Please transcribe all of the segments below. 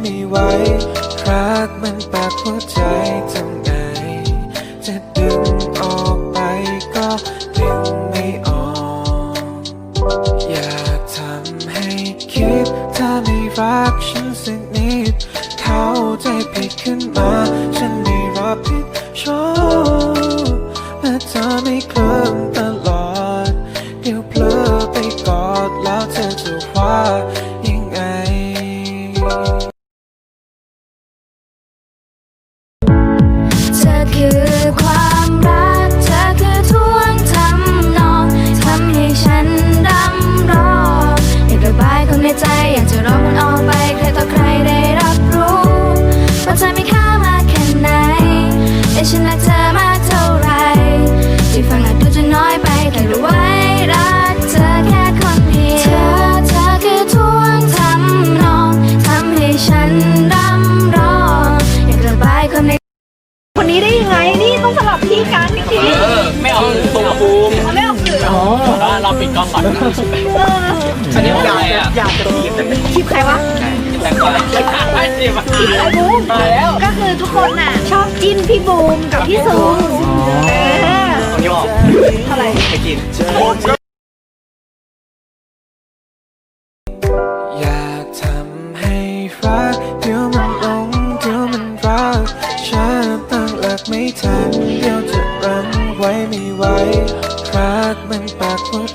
ไม่ไหวรักมันแปลกหัวใจ เออไม่เอาตัวบูมๆไม่เอาสื่ออ๋อเราปิดกล้องก่อนอันนี้อะไรอะอยากจะทีบทีบใครวะแต่งก่อนไอ้สิมาไอ้บูมมาแล้ว ก็คือทุกคนน่ะ ชอบจิ้นพี่บูมกับพี่ซูมเออตรงนี้บอกเท่าไหร่ไปกินอยากทำให้รักเดี๋ยวมันหลงเดี๋ยวมันรักฉันตั้งหลักไม่ทัน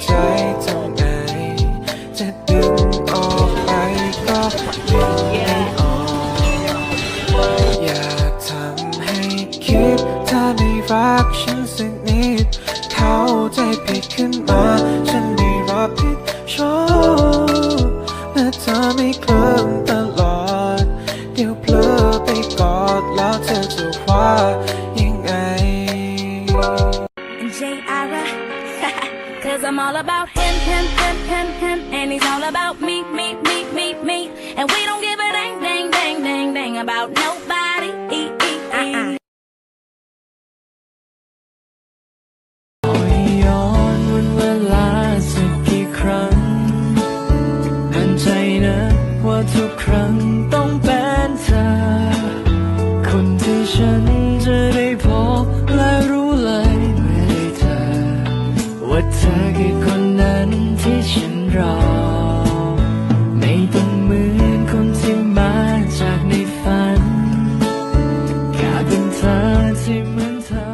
ใจทำไงจะดึงออกไปก็ไม่ I'm all about him, him, him, him, him. And he's all about me, me, me, me, me. And we don't give a dang, dang, dang, dang, dang about nobody. E, e, e. ย้อนวันเวลาสักกี่ครั้ง มั่นใจนะว่าทุกครั้งต้องเป็นเธอ คนที่ฉัน ว่าเธอคือคนนั้นที่ฉันรอ ไม่ต้องเหมือนคนที่มาจากในฝันแค่เป็นเธอที่เหมือนเธอ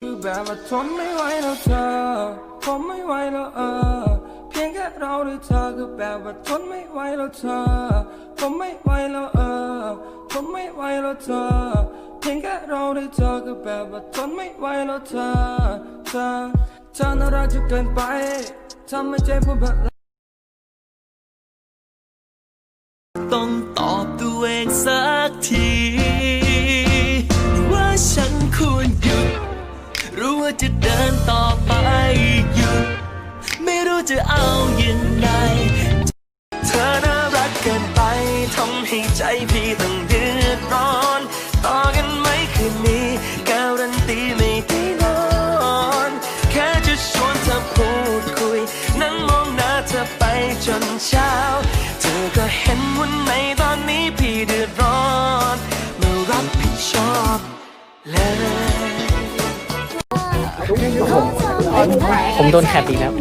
คือแบบว่าทนไม่ไหวแล้วเธอทนไม่ไหวแล้วเออเพียงแค่เราด้วยเธอคือแบบว่าทนไม่ไหวแล้วเธอทนไม่ไหวแล้วเออทนไม่ไหวแล้วเธอ เพียงแค่เราด้เธอคือแบบว่าทนไม่ไหวแล้วเธอ เธอเธอน่ารักจนเกินไปทำให้ใจผมแบบต้องตอบตัวเองสักทีว่าฉันควรหยุดรู้ว่าจะเดินต่อไปหยุดไม่รู้จะเอายังไงเธอน่ารักเกินไปทำให้ใจพี่ต้องเดือดร้อน จนเช้า เธอก็เห็นวันในตอนนี้พี่เดือดร้อนมารับผิดชอบเลยผมโดนแคปอีกแล้ว